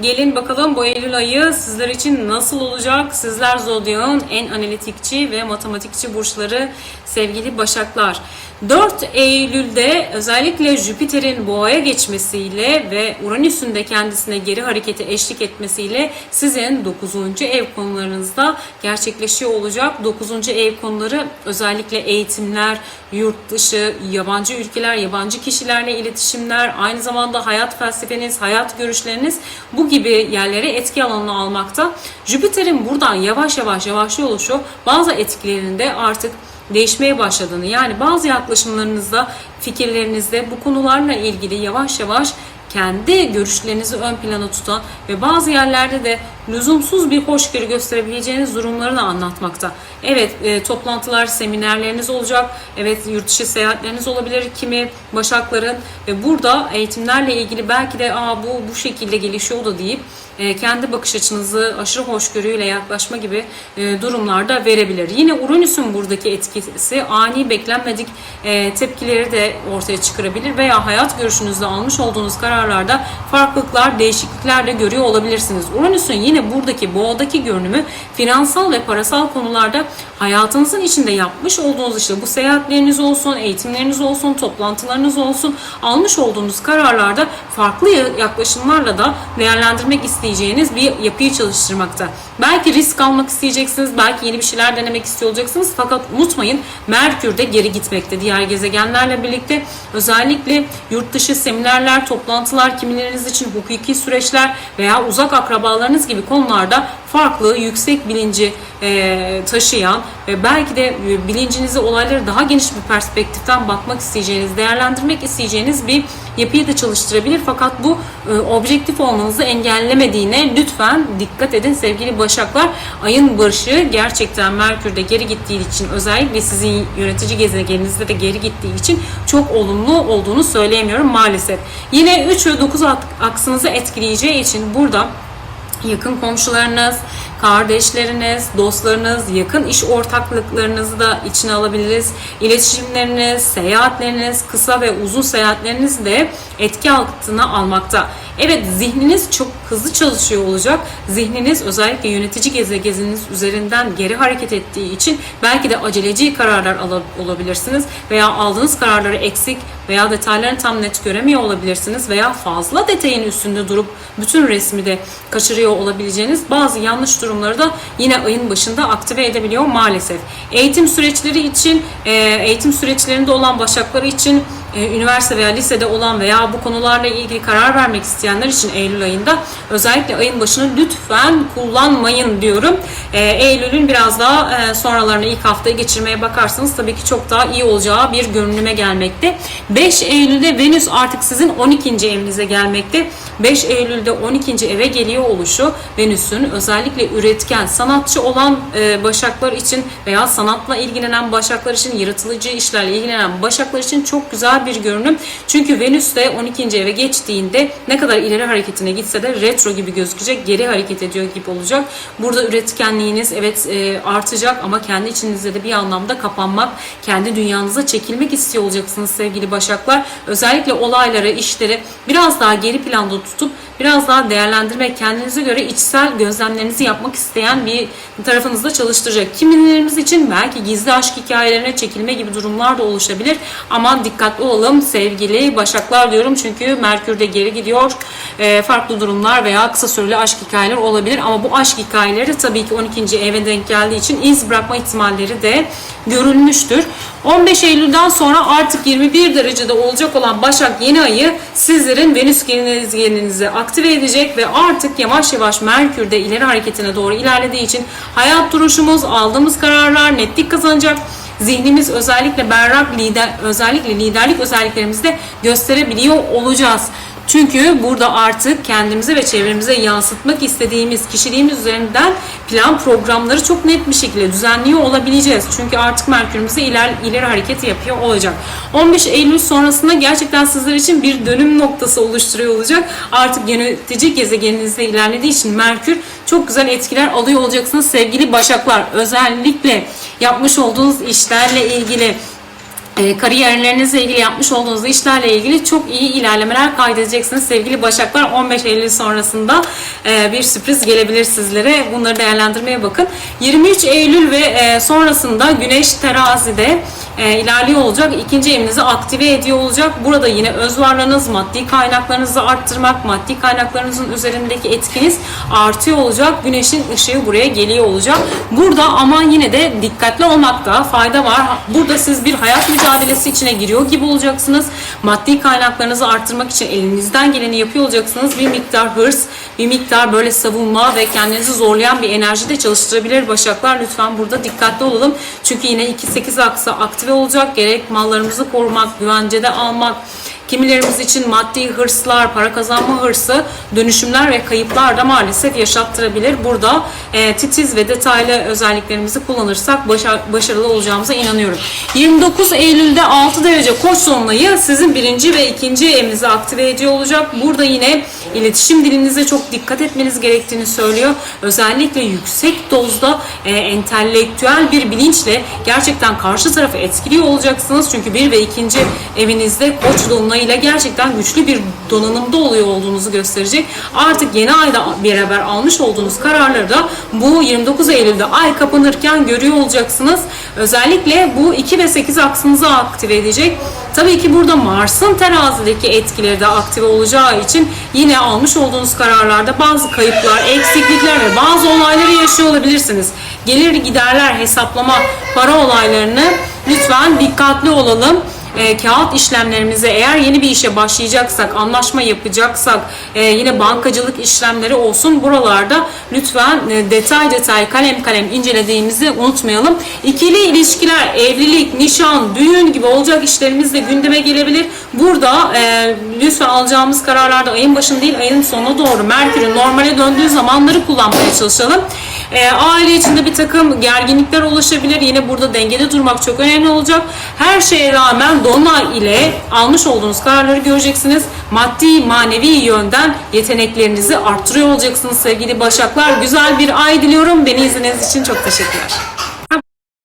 Gelin bakalım bu Eylül ayı sizler için nasıl olacak? Sizler Zodyak'ın en analitikçi ve matematikçi burçları sevgili Başaklar. 4 Eylül'de özellikle Jüpiter'in boğaya geçmesiyle ve Uranüs'ün de kendisine geri harekete eşlik etmesiyle sizin 9. ev konularınızda gerçekleşiyor olacak. 9. ev konuları özellikle eğitimler, yurt dışı, yabancı ülkeler, yabancı kişilerle iletişimler, aynı zamanda hayat felsefeniz, hayat görüşleriniz bu gibi yerlere etki alanına almakta. Jüpiter'in buradan yavaş yavaş yavaşlıyor oluşu bazı etkilerinde artık değişmeye başladığını yani bazı yaklaşımlarınızda, fikirlerinizde bu konularla ilgili yavaş yavaş kendi görüşlerinizi ön plana tutan ve bazı yerlerde de lüzumsuz bir hoşgörü gösterebileceğiniz durumları da anlatmakta. Evet e, toplantılar, seminerleriniz olacak. Evet yurt dışı seyahatleriniz olabilir kimi başakların ve burada eğitimlerle ilgili belki de Aa, bu bu şekilde gelişiyor da deyip e, kendi bakış açınızı aşırı hoşgörüyle yaklaşma gibi e, durumlarda verebilir. Yine Uranüs'ün buradaki etkisi ani beklenmedik e, tepkileri de ortaya çıkarabilir veya hayat görüşünüzde almış olduğunuz kararlarda farklılıklar, değişiklikler de görüyor olabilirsiniz. Uranüs'ün yine buradaki boğadaki görünümü finansal ve parasal konularda hayatınızın içinde yapmış olduğunuz işte bu seyahatleriniz olsun, eğitimleriniz olsun, toplantılarınız olsun, almış olduğunuz kararlarda farklı yaklaşımlarla da değerlendirmek isteyeceğiniz bir yapıyı çalıştırmakta. Belki risk almak isteyeceksiniz, belki yeni bir şeyler denemek istiyor olacaksınız fakat unutmayın Merkür de geri gitmekte diğer gezegenlerle birlikte. Özellikle yurt dışı seminerler, toplantılar, kimileriniz için hukuki süreçler veya uzak akrabalarınız gibi konularda farklı, yüksek bilinci e, taşıyan ve belki de e, bilincinizi olayları daha geniş bir perspektiften bakmak isteyeceğiniz, değerlendirmek isteyeceğiniz bir yapıyı da çalıştırabilir. Fakat bu e, objektif olmanızı engellemediğine lütfen dikkat edin sevgili Başaklar. Ayın başı gerçekten Merkür'de geri gittiği için özellikle sizin yönetici gezegeninizde de geri gittiği için çok olumlu olduğunu söyleyemiyorum maalesef. Yine 3 ve 9 aksınızı etkileyeceği için burada yakın komşularınız, kardeşleriniz, dostlarınız, yakın iş ortaklıklarınızı da içine alabiliriz. İletişimleriniz, seyahatleriniz, kısa ve uzun seyahatleriniz de etki altına almakta. Evet zihniniz çok hızlı çalışıyor olacak. Zihniniz özellikle yönetici gezegeniniz üzerinden geri hareket ettiği için belki de aceleci kararlar alabilirsiniz veya aldığınız kararları eksik veya detaylarını tam net göremiyor olabilirsiniz veya fazla detayın üstünde durup bütün resmi de kaçırıyor olabileceğiniz bazı yanlış durumları da yine ayın başında aktive edebiliyor maalesef. Eğitim süreçleri için, eğitim süreçlerinde olan başakları için üniversite veya lisede olan veya bu konularla ilgili karar vermek isteyenler için Eylül ayında özellikle ayın başını lütfen kullanmayın diyorum. E, Eylül'ün biraz daha e, sonralarına ilk haftayı geçirmeye bakarsanız tabii ki çok daha iyi olacağı bir görünüme gelmekte. 5 Eylül'de Venüs artık sizin 12. evinize gelmekte. 5 Eylül'de 12. eve geliyor oluşu Venüs'ün özellikle üretken, sanatçı olan e, başaklar için veya sanatla ilgilenen başaklar için, yaratıcı işlerle ilgilenen başaklar için çok güzel bir görünüm. Çünkü Venüs de 12. eve geçtiğinde ne kadar ileri hareketine gitse de retro gibi gözükecek, geri hareket ediyor gibi olacak. Burada üretkenliğiniz evet e, artacak ama kendi içinizde de bir anlamda kapanmak, kendi dünyanıza çekilmek istiyor olacaksınız sevgili başaklar. Özellikle olayları, işleri biraz daha geri planda tutup biraz daha değerlendirmek, kendinize göre içsel gözlemlerinizi yapmak isteyen bir tarafınızda çalıştıracak. Kimilerimiz için belki gizli aşk hikayelerine çekilme gibi durumlar da oluşabilir. Ama dikkatli olalım sevgili başaklar diyorum çünkü Merkür de geri gidiyor. E, farklı durumlar veya kısa süreli aşk hikayeler olabilir ama bu aşk hikayeleri tabii ki 12. eve denk geldiği için iz bırakma ihtimalleri de görülmüştür. 15 Eylül'den sonra artık 21 derecede olacak olan Başak yeni ayı sizlerin Venüs gezegeninizi aktive edecek ve artık yavaş yavaş Merkür'de ileri hareketine doğru ilerlediği için hayat duruşumuz, aldığımız kararlar netlik kazanacak zihnimiz özellikle berrak lider özellikle liderlik özelliklerimizi de gösterebiliyor olacağız. Çünkü burada artık kendimize ve çevremize yansıtmak istediğimiz kişiliğimiz üzerinden plan programları çok net bir şekilde düzenliyor olabileceğiz. Çünkü artık Merkürümüz de iler, ileri hareket yapıyor olacak. 15 Eylül sonrasında gerçekten sizler için bir dönüm noktası oluşturuyor olacak. Artık yönetici gezegeninizde ilerlediği için Merkür çok güzel etkiler alıyor olacaksınız sevgili Başaklar. Özellikle yapmış olduğunuz işlerle ilgili e, kariyerlerinizle ilgili yapmış olduğunuz işlerle ilgili çok iyi ilerlemeler kaydedeceksiniz. Sevgili Başaklar 15 Eylül sonrasında e, bir sürpriz gelebilir sizlere. Bunları değerlendirmeye bakın. 23 Eylül ve e, sonrasında Güneş terazide e, ilerliyor olacak. İkinci evinizi aktive ediyor olacak. Burada yine öz varlığınız, maddi kaynaklarınızı arttırmak, maddi kaynaklarınızın üzerindeki etkiniz artıyor olacak. Güneşin ışığı buraya geliyor olacak. Burada ama yine de dikkatli olmakta fayda var. Burada siz bir hayat mücadelesi içine giriyor gibi olacaksınız. Maddi kaynaklarınızı arttırmak için elinizden geleni yapıyor olacaksınız. Bir miktar hırs, bir miktar böyle savunma ve kendinizi zorlayan bir enerji de çalıştırabilir Başaklar. Lütfen burada dikkatli olalım. Çünkü yine 2-8 aksı aktive olacak. Gerek mallarımızı korumak, güvencede almak, Kimilerimiz için maddi hırslar, para kazanma hırsı, dönüşümler ve kayıplar da maalesef yaşattırabilir. Burada e, titiz ve detaylı özelliklerimizi kullanırsak başa- başarılı olacağımıza inanıyorum. 29 Eylül'de 6 derece koç sonlayı sizin birinci ve ikinci evinizi aktive ediyor olacak. Burada yine iletişim dilinize çok dikkat etmeniz gerektiğini söylüyor. Özellikle yüksek dozda e, entelektüel bir bilinçle gerçekten karşı tarafı etkiliyor olacaksınız. Çünkü bir ve ikinci evinizde koç dolunayıyla gerçekten güçlü bir donanımda oluyor olduğunuzu gösterecek. Artık yeni ayda beraber almış olduğunuz kararları da bu 29 Eylül'de ay kapanırken görüyor olacaksınız. Özellikle bu 2 ve 8 aksınızı aktive edecek. Tabii ki burada Mars'ın terazideki etkileri de aktive olacağı için yine almış olduğunuz kararlarda bazı kayıplar, eksiklikler ve bazı olayları yaşıyor olabilirsiniz. Gelir giderler hesaplama, para olaylarını lütfen dikkatli olalım e, kağıt işlemlerimize eğer yeni bir işe başlayacaksak, anlaşma yapacaksak, e, yine bankacılık işlemleri olsun buralarda lütfen e, detay detay kalem kalem incelediğimizi unutmayalım. İkili ilişkiler, evlilik, nişan, düğün gibi olacak işlerimiz de gündeme gelebilir. Burada e, lütfen alacağımız kararlarda ayın başında değil ayın sonuna doğru Merkür'ün normale döndüğü zamanları kullanmaya çalışalım. E, aile içinde bir takım gerginlikler oluşabilir. Yine burada dengede durmak çok önemli olacak. Her şeye rağmen Dolunay ile almış olduğunuz kararları göreceksiniz. Maddi, manevi yönden yeteneklerinizi arttırıyor olacaksınız sevgili Başaklar. Güzel bir ay diliyorum. Beni izlediğiniz için çok teşekkürler.